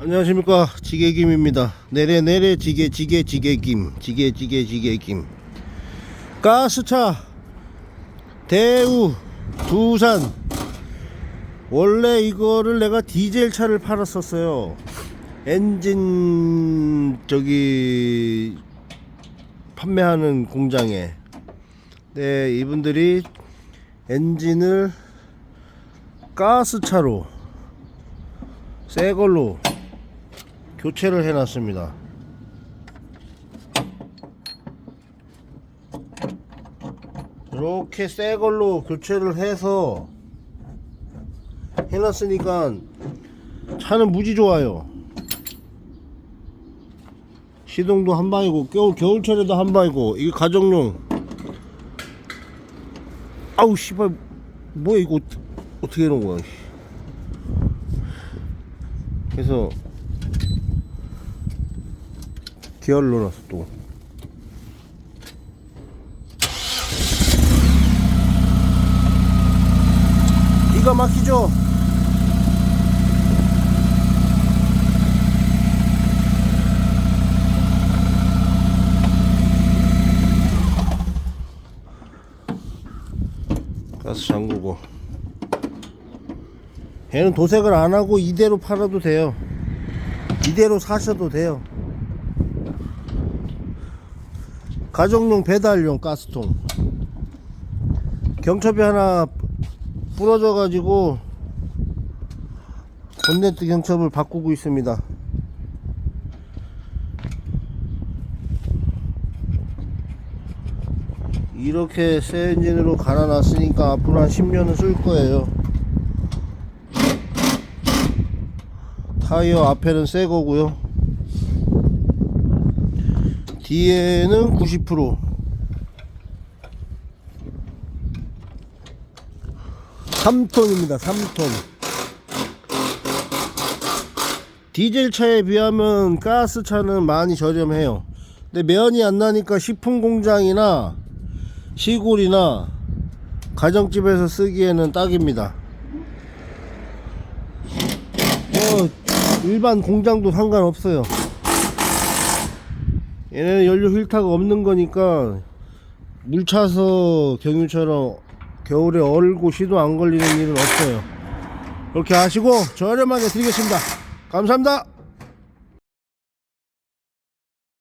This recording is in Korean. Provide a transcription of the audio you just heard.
안녕하십니까. 지게김입니다. 내래 내래 지게 지게 지게김. 지게 지게 지게김. 가스차. 대우. 두산. 원래 이거를 내가 디젤 차를 팔았었어요. 엔진 저기 판매하는 공장에. 네 이분들이 엔진을 가스차로 새 걸로 교체를 해놨습니다. 이렇게 새 걸로 교체를 해서 해놨으니까 차는 무지 좋아요. 시동도 한 방이고 겨울 겨울철에도 한 방이고 이게 가정용. 아우 씨발 뭐야 이거 어떻게- 해놓은 거야? 씨. 그래서 넣어놨어 또. 기가 막히죠? 가스 잠그고. 얘는 도색을 안 하고 이대로 팔아도 돼요. 이대로 사셔도 돼요 가정용 배달용 가스통. 경첩이 하나 부러져 가지고 본네트 경첩을 바꾸고 있습니다. 이렇게 새 엔진으로 갈아 놨으니까 앞으로 한 10년은 쓸 거예요. 타이어 앞에는 새 거고요 뒤에는 90% 3톤입니다 3톤. 디젤 차에 비하면 가스 차는 많이 저렴해요. 근데 면이 안 나니까 식품 공장이나 시골이나 가정집에서 쓰기에는 딱입니다. 뭐 일반 공장도 상관없어요 얘네는 연료 필터가 없는 거니까 물 차서 경유처럼 겨울에 얼고 시도 안 걸리는 일은 없어요. 그렇게 하시고 저렴하게 드리겠습니다. 감사합니다.